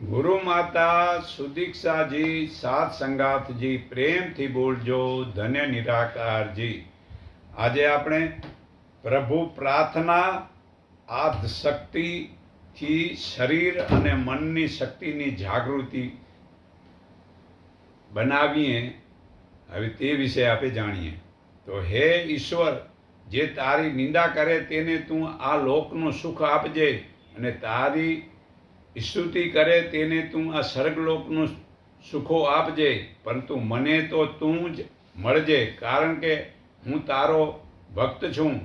ગુરુ માતા સુદીક્ષાજી, સાત સંગાથજી, પ્રેમથી બોલજો, ધન્ય નિરાકારજી. આજે આપણે પ્રભુ પ્રાર્થના આદ શક્તિથી શરીર અને મનની શક્તિની જાગૃતિ બનાવીએ. હવે તે વિશે આપણે જાણીએ. તો હે ઈશ્વર, જે તારી નિંદા કરે તેને તું આ લોકનું સુખ આપજે અને તારી સ્તુતિ કરે તેને તું આ સ્વર્ગલોકનું સુખો આપજે, પરંતુ મને તો તું જ મળજે, કારણ કે હું તારો ભક્ત છું.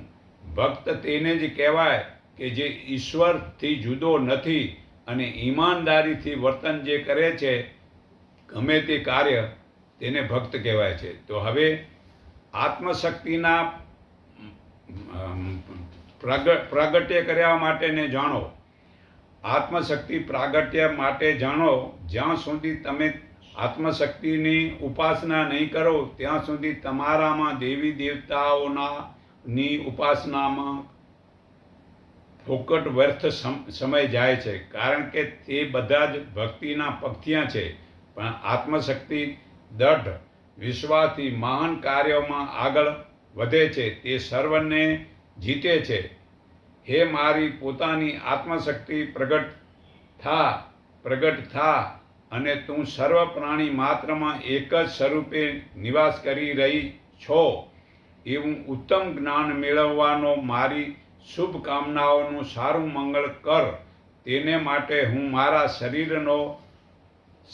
ભક્ત તેને જ કહેવાય કે જે ઈશ્વરથી જુદો નથી અને ઈમાનદારીથી વર્તન જે કરે છે, ગમે તે કાર્ય તેને ભક્ત કહેવાય છે. તો હવે આત્મશક્તિના પ્રગટ પ્રગ- પ્રાગટ્ય કર્યા માટેને જાણો. આત્મશક્તિ પ્રાગટ્ય માટે જાણો, જ્યાં સુધી તમે આત્મશક્તિની ઉપાસના નહીં કરો, ત્યાં સુધી તમારામાં દેવી દેવતાઓના ની ઉપાસનામાં ફોકટ વ્યર્થ સમ- સમય જાય છે. કારણ કે તે બધા જ ભક્તિના પગથિયાં છે. પણ આત્મશક્તિ દઢ વિશ્વાસથી મહાન કાર્યોમાં આગળ વધે છે. તે સર્વને જીતે છે. હે મારી પોતાની આત્મશક્તિ પ્રગટ થા પ્રગટ થા અને તું સર્વ પ્રાણી માત્રમાં એક જ સ્વરૂપે નિવાસ કરી રહી છો. એવું ઉત્તમ જ્ઞાન મેળવવાનો મારી શુભકામનાઓનું સારું મંગળ કર. તેને માટે હું મારા શરીરનો,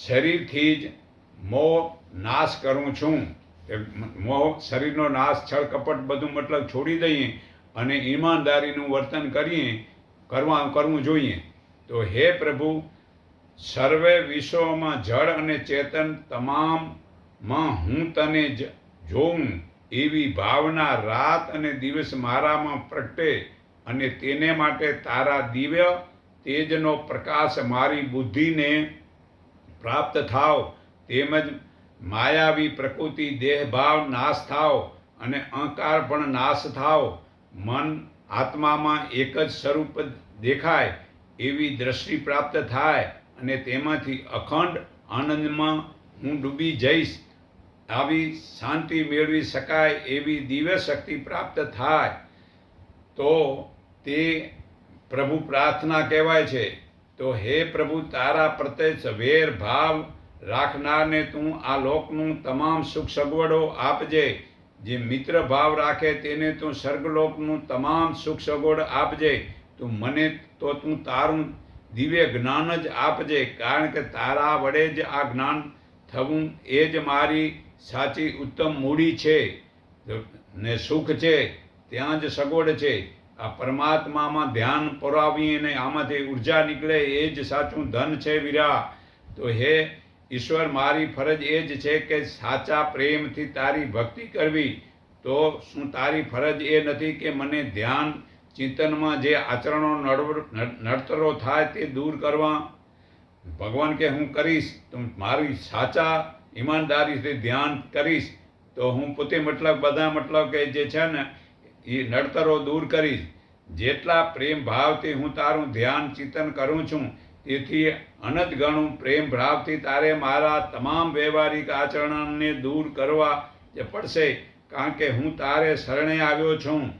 શરીરથી જ મોહ નાશ કરું છું. મોહ, શરીરનો નાશ, છળ, કપટ બધું મતલબ છોડી દઈએ અને ઈમાનદારીનું વર્તન કરીએ, કરવા, કરવું જોઈએ. તો હે પ્રભુ, સર્વે વિશ્વમાં જળ અને ચેતન તમામમાં હું તને જ જોઉં. એવી ભાવના રાત અને દિવસ મારામાં પ્રગટે અને તેને માટે તારા દિવ્ય તેજનો પ્રકાશ મારી બુદ્ધિને પ્રાપ્ત થાવ. તેમજ માયાવી પ્રકૃતિ દેહભાવ નાશ થાવ અને અહંકાર પણ નાશ થાવ. મન આત્મામાં એક જ સ્વરૂપ દેખાય એવી દ્રષ્ટિ પ્રાપ્ત થાય અને તેમાંથી અખંડ આનંદમાં હું ડૂબી જઈશ, આવી શાંતિ મેળવી શકાય એવી દિવ્ય શક્તિ પ્રાપ્ત થાય. તો તે પ્રભુ પ્રાર્થના કહેવાય છે, તો હે પ્રભુ તારા પ્રત્યે વેર ભાવ રાખનારને તું આ લોકનું તમામ સુખ સગવડો આપજે. જે મિત્ર ભાવ રાખે તેને તું સ્વર્ગલોકનું તમામ સુખ સગવડ આપજે. તું મને તો તું તારું દિવ્ય જ્ઞાન જ આપજે, કારણ કે તારા વડે જ આ જ્ઞાન થવું એ જ મારી સાચી ઉત્તમ મૂડી છે. ને સુખ છે, ત્યાં જ સગવડ છે. આ પરમાત્મામાં ધ્યાન પુરાવીએ ને આમાંથી ઊર્જા નીકળે એ જ સાચું ધન છે વીરા. તો હે ઈશ્વર મારી ફરજ એ જ છે કે સાચા પ્રેમથી તારી ભક્તિ કરવી. તો શું તારી ફરજ એ નથી કે મને ધ્યાન, ચિંતનમાં જે આચરણો નડતરો થાય તે દૂર કરવા? ભગવાન કે હું કરીશ, તો મારી સાચા ઈમાનદારીથી ધ્યાન કરીશ. તો હું પોતે મતલબ, બધા મતલબ કે જે છે ને, એ નડતરો દૂર કરીશ. જેટલા પ્રેમ ભાવથી હું તારું ધ્યાન, ચિંતન કરું છું તેથી અનતગણું પ્રેમ ભાવથી તારે મારા તમામ વ્યવહારિક આચરણને દૂર કરવા જે પડશે, કારણ કે હું તારે શરણે આવ્યો છું.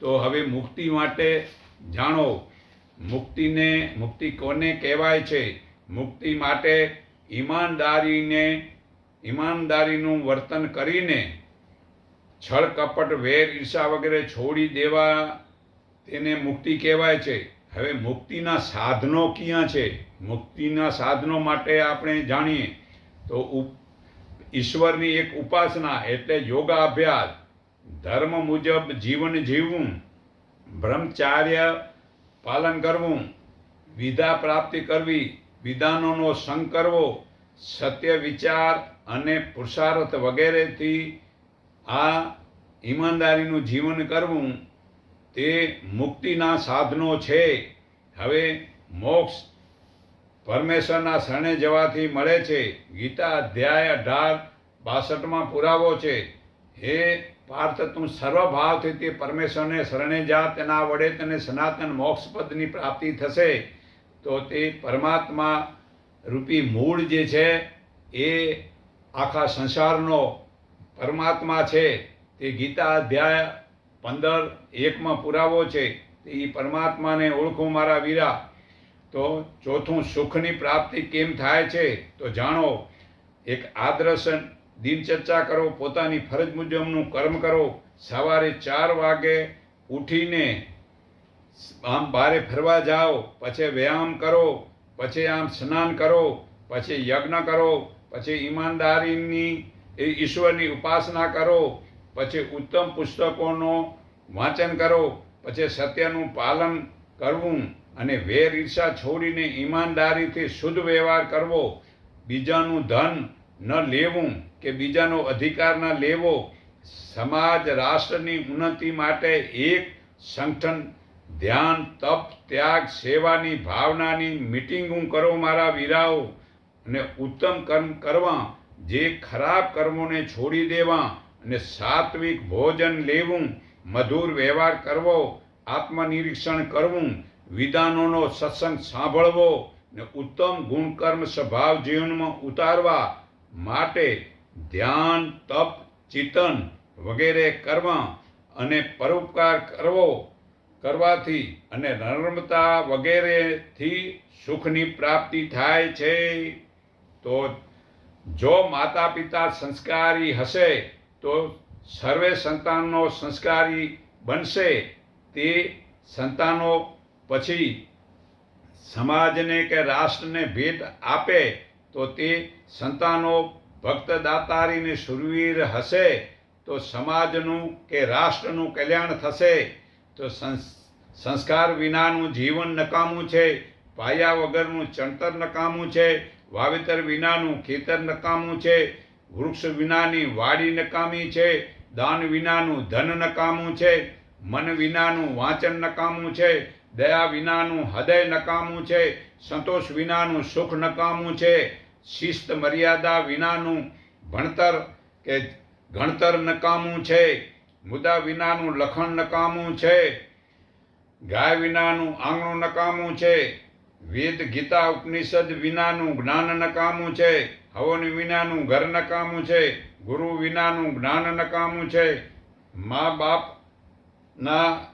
તો હવે મુક્તિ માટે જાણો, મુક્તિને, મુક્તિ કોને કહેવાય છે? મુક્તિ માટે ઈમાનદારીને, ઈમાનદારીનું વર્તન કરીને છળ કપટ વેર ઈર્ષા વગેરે છોડી દેવા તેને મુક્તિ કહેવાય છે. હવે મુક્તિના સાધનો ક્યાં છે? મુક્તિના સાધનો માટે આપણે જાણીએ. તો ઈશ્વરની એક ઉપાસના એટલે યોગાભ્યાસ. ધર્મ મુજબ જીવન જીવવું, બ્રહ્મચાર્ય પાલન કરવું, વિધા પ્રાપ્તિ કરવી, વિધાનોનો સંગ કરવો, સત્ય વિચાર અને પુરુષાર્થ વગેરેથી આ ઈમાનદારીનું જીવન કરવું તે મુક્તિના સાધનો છે. હવે મોક્ષ પરમેશ્વરના શરણે જવાથી મળે છે. ગીતા અધ્યાય અઢાર બાસઠમાં પુરાવો છે. હે પાર્થ, તું સર્વભાવથી તે પરમેશ્વરને શરણે જા, તેના વડે તને સનાતન મોક્ષ પદની પ્રાપ્તિ થશે. તો તે પરમાત્મા રૂપી મૂળ જે છે, એ આખા સંસારનો પરમાત્મા છે. તે ગીતા અધ્યાય પંદર એકમાં પુરાવો છે એ પરમાત્માને ઓળખો મારા વીરા. તો ચોથું, સુખની પ્રાપ્તિ કેમ થાય છે? તો જાણો, એક આદર્શન દિનચર્ચા કરો, પોતાની ફરજ મુજબનું કર્મ કરો. સવારે ચાર વાગે ઉઠીને આમ બારે ફરવા જાઓ, પછી વ્યાયામ કરો, પછી આમ સ્નાન કરો, પછી યજ્ઞ કરો, પછી ઈમાનદારીની, એ ઈશ્વરની ઉપાસના કરો પછી ઉત્તમ પુસ્તકોનો વાંચન કરો, પછી સત્યનું પાલન કરવું અને વેર ઈર્ષા છોડીને ઈમાનદારીથી શુદ્ધ વ્યવહાર કરવો. બીજાનું ધન ન લેવું કે બીજાનો અધિકાર ન લેવો. સમાજ રાષ્ટ્રની ઉન્નતિ માટે એક સંગઠન, ધ્યાન, તપ, ત્યાગ, સેવાની ભાવનાની મિટિંગો કરો મારા વીરાઓ. અને ઉત્તમ કર્મ કરવા, જે ખરાબ કર્મોને છોડી દેવા અને સાત્વિક ભોજન લેવું, મધુર વ્યવહાર કરવો, આત્મનિરીક્ષણ કરવું, વિધાનોનો સત્સંગ સાંભળવો ને ઉત્તમ ગુણકર્મ સ્વભાવ જીવનમાં ઉતારવા માટે ધ્યાન, તપ, ચિંતન વગેરે કરવા અને પરોપકાર કરવો કરવાથી અને નર્મતા વગેરેથી સુખની પ્રાપ્તિ થાય છે. તો જો માતા પિતા સંસ્કારી હશે તો સર્વે સંતાનનો સંસ્કારી બનશે તે સંતાનો પછી સમાજને કે રાષ્ટ્રને ભેટ આપે તો તે સંતાનો ભક્તદાતારીને સુરવીર હશે તો સમાજનું કે રાષ્ટ્રનું કલ્યાણ થશે તો સંસ- સંસ્કાર વિનાનું જીવન નકામું છે, પાયા વગરનું ચણતર નકામું છે, વાવેતર વિનાનું ખેતર નકામું છે વૃક્ષ વિનાની વાડી નકામી છે, દાન વિનાનું ધન નકામું છે, મન વિનાનું વાંચન નકામું છે, દયા વિનાનું હૃદય નકામું છે, સંતોષ વિનાનું સુખ નકામું છે, શિસ્ત મર્યાદા વિનાનું ભણતર કે ગણતર નકામું છે મુદ્દા વિનાનું લખણ નકામું છે, ગાય વિનાનું આંગણું નકામું છે, વેદ ગીતા ઉપનિષદ વિનાનું જ્ઞાન નકામું છે હવન વિનાનું ઘર નકામું છે, ગુરુ વિનાનું જ્ઞાન નકામું છે. મા બાપના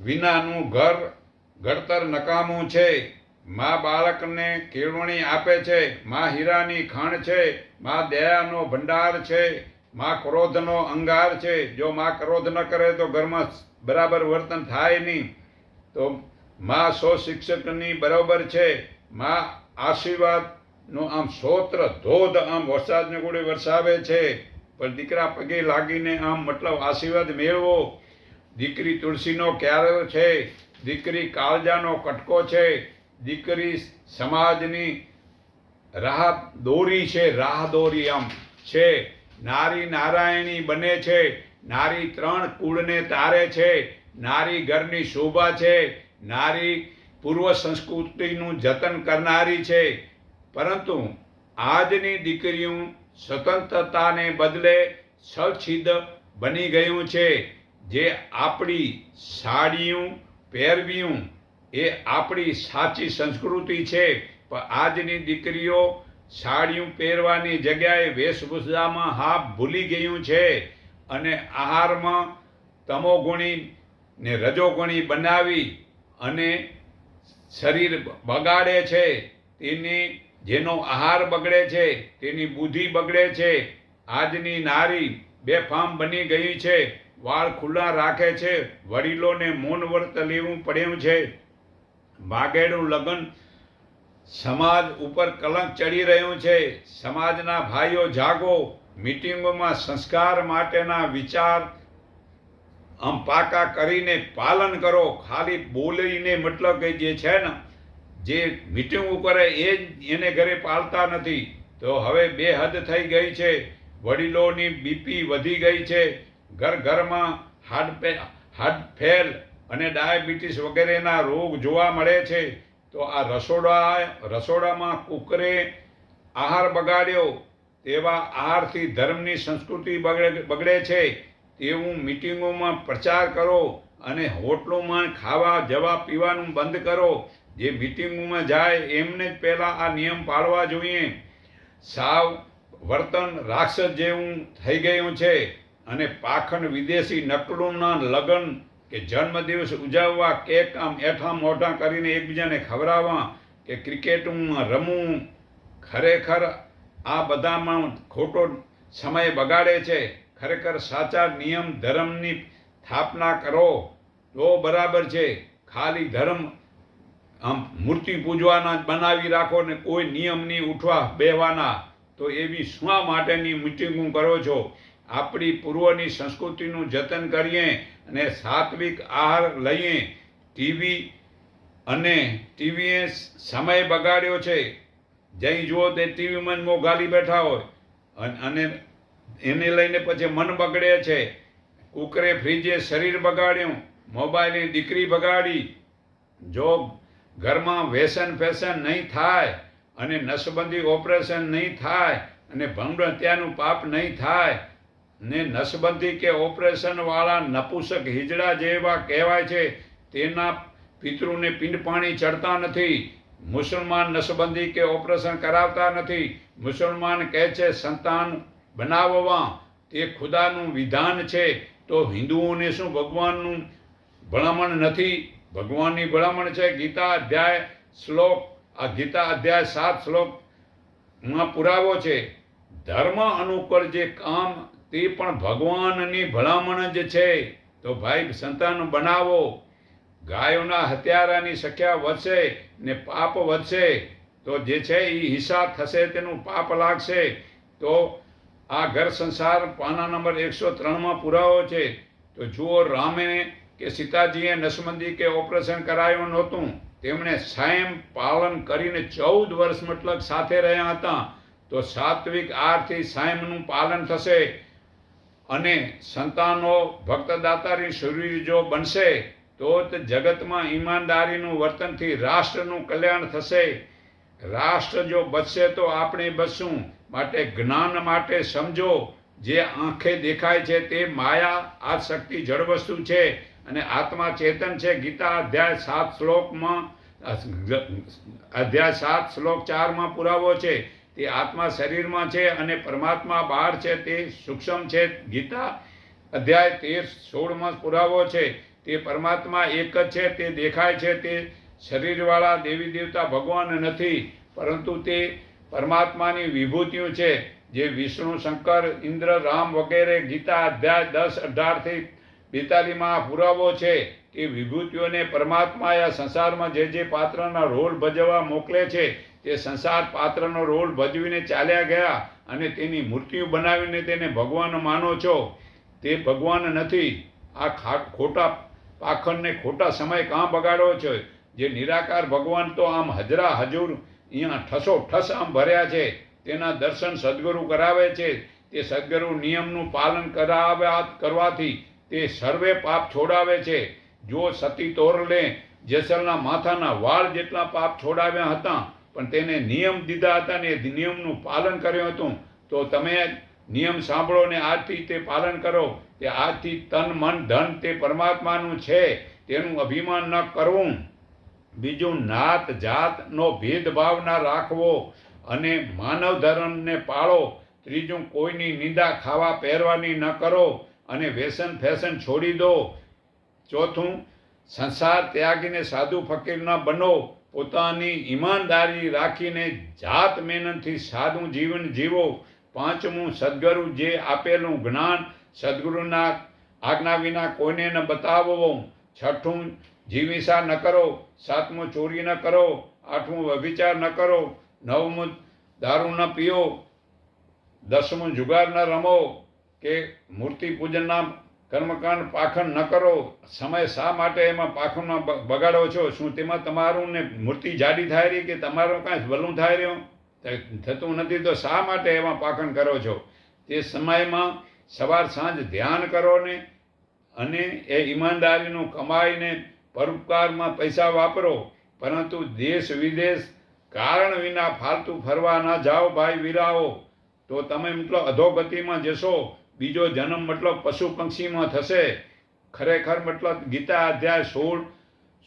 વિનાનું ઘર ઘડતર નકામું છે. મા બાળકને કેળવણી આપે છે, મા હીરાની ખાણ છે, મા દયાનો ભંડાર છે, મા ક્રોધનો અંગાર છે. જો મા ક્રોધ ન કરે તો ઘરમાં બરાબર વર્તન થાય નહીં. તો મા સ્વશિક્ષકની શિક્ષકની બરોબર છે. મા આશીર્વાદનો આમ સોત્ર, ધોધ આમ વરસાદને ગોળે વરસાવે છે. પણ દીકરા પગે લાગીને આમ મતલબ આશીર્વાદ મેળવો. દીકરી તુલસીનો ક્યારો છે? દીકરી કાળજાનો કટકો છે? દીકરી સમાજની રાહ દોરી છે, રાહ દોરી આમ છે. નારી નારાયણી બને છે. નારી ત્રણ કુળને તારે છે. નારી ઘરની શોભા છે. નારી પૂર્વ સંસ્કૃતિનું જતન કરનારી છે. પરંતુ આજની દીકરીઓ સ્વતંત્રતાને બદલે સ્વચ્છિદ બની ગયું છે. જે આપણી સાડીઓ પહેરવ્યું એ આપણી સાચી સંસ્કૃતિ છે. પણ આજની દીકરીઓ સાડીઓ પહેરવાની જગ્યાએ વેશભૂષામાં હાફ ભૂલી ગયું છે. અને આહારમાં તમોગુણી ને રજોગુણી બનાવી અને શરીર બગાડે છે. તેની જેનો આહાર બગડે છે, તેની બુદ્ધિ બગડે છે. આજની નારી બેફામ બની ગઈ છે, વાળ ખુલ્લા રાખે છે, વડીલોને મૌન વર્ત લેવું પડ્યું છે. માગેડું લગ્ન સમાજ ઉપર કલંક ચડી રહ્યું છે. સમાજના ભાઈઓ જાગો, મિટિંગોમાં સંસ્કાર માટેના વિચાર આમ પાકા કરીને પાલન કરો. ખાલી બોલીને મતલબ કે જે છે ને જે મીટિંગ કરે એ જ એને ઘરે પાળતા નથી, તો હવે બે હદ થઈ ગઈ છે. વડીલોની બીપી વધી ગઈ છે. ઘર ઘરમાં હાર્ટ હાર્ટ ફેલ અને ડાયાબિટીસ વગેરેના રોગ જોવા મળે છે. તો આ રસોડા, રસોડામાં કુકરે આહાર બગાડ્યો, તેવા આહારથી ધર્મની સંસ્કૃતિ બગડે બગડે છે. તેવું મિટિંગોમાં પ્રચાર કરો અને હોટલોમાં ખાવા જવા પીવાનું બંધ કરો. જે મિટિંગમાં જાય, એમને જ પહેલાં આ નિયમ પાળવા જોઈએ. સાવ વર્તન રાક્ષસ જેવું થઈ ગયું છે અને પાખંડ વિદેશી નકલુના લગ્ન કે જન્મદિવસ ઉજવવા કેક આમ એઠા મોઢા કરીને એકબીજાને ખવડાવવા કે ક્રિકેટમાં રમવું, ખરેખર આ બધામાં ખોટો સમય બગાડે છે. ખરેખર સાચા નિયમ ધર્મની સ્થાપના કરો. તો બરાબર છે. ખાલી ધર્મ આમ મૂર્તિ પૂજવાના બનાવી રાખો ને કોઈ નિયમ નહીં ઉઠવા બેહવાના. તો એવી શા માટેની મિટિંગો કરો છો? આપણી પૂર્વની સંસ્કૃતિનું જતન કરીએ અને સાત્વિક આહાર લઈએ. ટીવી અને ટીવીએ સમય બગાડ્યો છે. જઈ જુઓ તે ટીવીમાં જ મોઘાલી બેઠા હોય. અને એને લઈને પછી મન બગડે છે. કુકરે ફ્રીજે શરીર બગાડ્યું, મોબાઈલની દીકરી બગાડી. જો ઘરમાં વ્યસન ફેશન નહીં થાય અને નસબંધી ઓપરેશન નહીં થાય અને ભંગ હત્યાનું પાપ નહીં થાય, ને નસબંધી કે ઓપરેશનવાળા નપુસક હિજડા જેવા કહેવાય છે, તેના પિતૃને પિંડ પાણી ચડતા નથી, મુસલમાન નસબંધી કે ઓપરેશન કરાવતા નથી, મુસલમાન કહે છે, સંતાન બનાવવા, તે ખુદાનું વિધાન છે, તો હિન્દુઓને શું ભગવાનનું ભલામણ નથી? ભગવાનની ભલામણ છે. ગીતા અધ્યાય શ્લોક, આ ગીતા અધ્યાય સાત શ્લોકમાં પુરાવો છે. ધર્મ અનુકૂળ જે કામ, તે પણ ભગવાનની ભલામણ જ છે. તો ભાઈ, સંતાન બનાવો. ગાયોના હત્યારાની સંખ્યા વધશે ને પાપ વધશે. તો જે છે એ હિસાબ થશે, તેનું પાપ લાગશે. તો આ ઘર સંસાર, પાના નંબર એકસો ત્રણમાં પુરાવો છે. તો જુઓ, રામે કે સીતાજીએ નસમંદી કે ઓપરેશન કરાયું નહોતું. તેમણે સંયમ પાલન કરીને ચૌદ વર્ષ મતલબ સાથે રહ્યા હતા. તો સાત્વિક આરથી સંયમનું પાલન થશે અને સંતાનો ભક્તદાતારી શરીર જો બનશે, તો જ જગતમાં ઈમાનદારીનું વર્તનથી રાષ્ટ્રનું કલ્યાણ થશે. રાષ્ટ્ર જો બચશે તો આપણે બચશું. માટે જ્ઞાન માટે સમજો. જે આંખે દેખાય છે તે માયા, આ શક્તિ જળ વસ્તુ છે. અને આત્મા ચેતન છે, ગીતા અધ્યાય સાત શ્લોકમાં, અધ્યાય સાત શ્લોક ચારમાં પુરાવો છે, તે આત્મા શરીરમાં છે અને પરમાત્મા બહાર છે, તે સૂક્ષ્મ છે. ગીતા અધ્યાય તેર સોળમાં પુરાવો છે, તે પરમાત્મા એક જ છે, તે દેખાય છે, તે શરીરવાળા દેવી દેવતા ભગવાન નથી, પરંતુ તે પરમાત્માની વિભૂતિઓ છે, જે વિષ્ણુ, શંકર, ઇન્દ્ર, રામ વગેરે ગીતા અધ્યાય દસ અઢારથી બેતાલીમાં પુરાવો છે એ વિભૂતિઓને પરમાત્મા આ સંસારમાં જે જે પાત્રના રોલ ભજવવા મોકલે છે, તે સંસાર પાત્રનો રોલ ભજવીને ચાલ્યા ગયા અને તેની મૂર્તિઓ બનાવીને તેને ભગવાન માનો છો. તે ભગવાન નથી. આ ખા- ખોટા પાખંડને ખોટા સમય કાં બગાડો છે? જે નિરાકાર ભગવાન તો આમ હજરા હજુર અહીંયા ઠસો ઠસ આમ ભર્યા છે. તેના દર્શન સદગુરુ કરાવે છે. તે સદગુરુ નિયમનું પાલન કરાવ્યા કરવાથી તે સર્વે પાપ છોડાવે છે. જો સતી તોરલે જેસલના માથાના વાળ જેટલા પાપ છોડાવ્યા હતા, પણ તેને નિયમ દીધા હતા ને એ નિયમનું પાલન કર્યું હતું, તો તમે નિયમ સાંભળો ને આજથી તે પાલન કરો તે આજથી તન, મન, ધન તે પરમાત્માનું છે, તેનું અભિમાન ન કરવું. બીજું, નાત જાતનો ભેદભાવ ના રાખવો અને માનવ ધર્મને પાળો. ત્રીજું, કોઈની નિંદા ખાવા પહેરવાની ન કરો. અને વ્યસન ફેશન છોડી દો. ચોથું, સંસાર ત્યાગીને સાધુ ફકીર ન બનો. પોતાની ઈમાનદારી રાખીને જાત મહેનતથી સાદું જીવન જીવો. પાંચમું, સદગુરુ જે આપેલું જ્ઞાન સદગુરુના આજ્ઞા વિના કોઈને ન બતાવવો. છઠ્ઠું જીવિસા ન કરો. સાતમું, ચોરી ન કરો. આઠમું વ્યભિચાર ન કરો. નવમું, દારૂ ન પીઓ. દસમું, જુગાર ન રમો. કે મૂર્તિ પૂજનના કર્મકાંડ પાખંડ ન કરો, સમય શા માટે એમાં પાખંડમાં બગાડો છો? શું તેમાં તમારું ને મૂર્તિ જાડી થાય રહી કે તમારું કાંઈ ભલું થાય રહ્યું? થતું નથી તો શા માટે એમાં પાખંડ કરો છો? તે સમયમાં સવાર સાંજ ધ્યાન કરો ને, અને એ ઈમાનદારીનું કમાઈને પરોપકારમાં પૈસા વાપરો. પરંતુ દેશ વિદેશ કારણ વિના ફાલતુ ફરવા ના જાઓ, ભાઈ વીરાઓ. તો તમે મતલબ અધોગતિમાં જશો બીજો જન્મ મતલબ પશુ પંક્ષીમાં થશે. ખરેખર મતલબ ગીતા અધ્યાય સોળ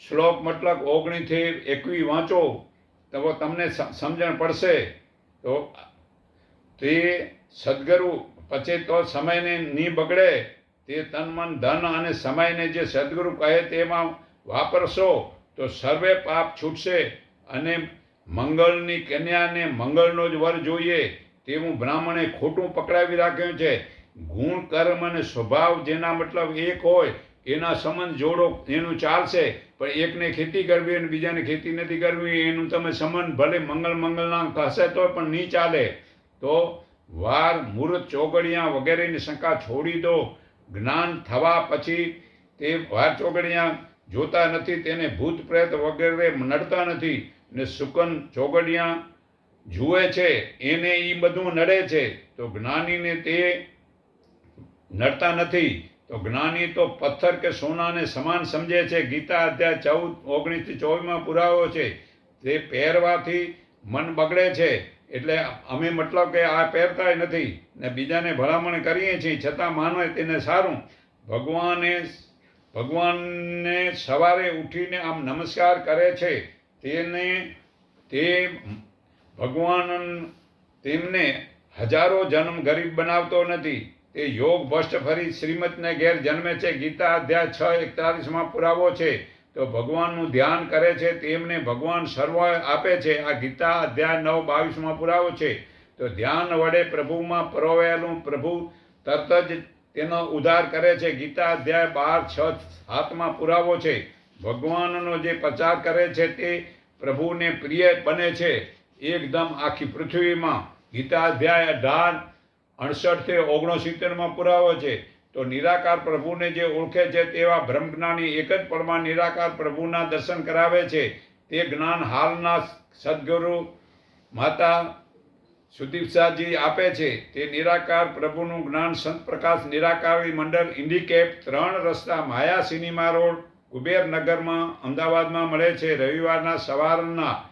શ્લોક મતલબ ઓગણીથી એકવી વાંચો, તો તમને સમજણ પડશે. તો તે સદગુરુ પછી તો સમયને નહીં બગડે, તે તન મન ધન અને સમયને જે સદગુરુ કહે તેમાં વાપરશો, તો સર્વે પાપ છૂટશે અને મંગળની કન્યાને મંગળનો જ વર જોઈએ, તેવું બ્રાહ્મણે ખોટું પકડાવી રાખ્યું છે. ગુણ, કર્મ અને સ્વભાવ જેના મતલબ એક હોય, એના સંબંધ જોડો, એનું ચાલશે. પણ એકને ખેતી કરવી અને બીજાને ખેતી નથી કરવી, એનું તમે સંબંધ ભલે મંગલ મંગલના હશે તો પણ નહીં ચાલે. તો વાર, મુહૂર્ત, ચોગડિયા વગેરેની શંકા છોડી દો. જ્ઞાન થવા પછી તે વાર, ચોગડિયા જોતા નથી, તેને ભૂત, પ્રેત વગેરે નડતા નથી. ને સુકન, ચોગડિયા જુએ છે, એને એ બધું નડે છે. તો જ્ઞાનીને તે નડતા નથી. તો જ્ઞાની તો પથ્થર કે સોનાને સમાન સમજે છે. ગીતા અધ્યાય ચૌદ, ઓગણીસથી ચોવીસમાં પુરાવો છે. તે પહેરવાથી મન બગડે છે. એટલે અમે મતલબ કે આ પહેરતાય નથી. ને બીજાને ભલામણ કરીએ છીએ. છતાં માનવે તેને સારું. ભગવાને ભગવાનને સવારે ઉઠીને આમ નમસ્કાર કરે છે. તેને, તે ભગવાન તેમને હજારો જન્મ ગરીબ બનાવતો નથી. તે યોગ ભ્રષ્ટ ફરી શ્રીમદને ઘેર જન્મે છે. ગીતા અધ્યાય છ એકતાલીસમાં પુરાવો છે. તો ભગવાનનું ધ્યાન કરે છે, તેમને ભગવાન સર્વ આપે છે. આ ગીતા અધ્યાય નવ બાવીસમાં પુરાવો છે. તો ધ્યાન વડે પ્રભુમાં પરોવાયેલું પ્રભુ તરત જ તેનો ઉદ્ધાર કરે છે. ગીતા અધ્યાય બાર છ સાતમાં પુરાવો છે. ભગવાનનો જે પ્રચાર કરે છે તે પ્રભુને પ્રિય બને છે. એકદમ આખી પૃથ્વીમાં ગીતા અધ્યાય અઢાર અડસઠથી ઓગણસિત્તેરમાં પુરાવો છે. તો નિરાકાર પ્રભુને જે ઓળખે છે તેવા બ્રહ્મજ્ઞાની એક જ પળમાં નિરાકાર પ્રભુના દર્શન કરાવે છે. તે જ્ઞાન હાલના સદગુરુ માતા સુદીપ શાહજી આપે છે. તે નિરાકાર પ્રભુનું જ્ઞાન સંત પ્રકાશ નિરાકારી મંડળ ઇન્ડિકેપ ત્રણ રસ્તા માયા સિનેમા રોડ કુબેરનગરમાં અમદાવાદમાં મળે છે. રવિવારના સવારના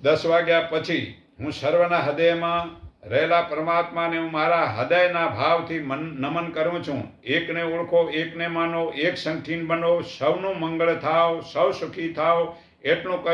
દસ વાગ્યા પછી હું સર્વના હૃદયમાં રહેલા પરમાત્માને હું મારા હૃદયના ભાવથી મન, નમન કરું છું. એકને ઓળખો, એકને માનો, એક સંઠીન બનો. સૌનું મંગળ થાવ, સૌ સુખી થાવ. એટલું કહી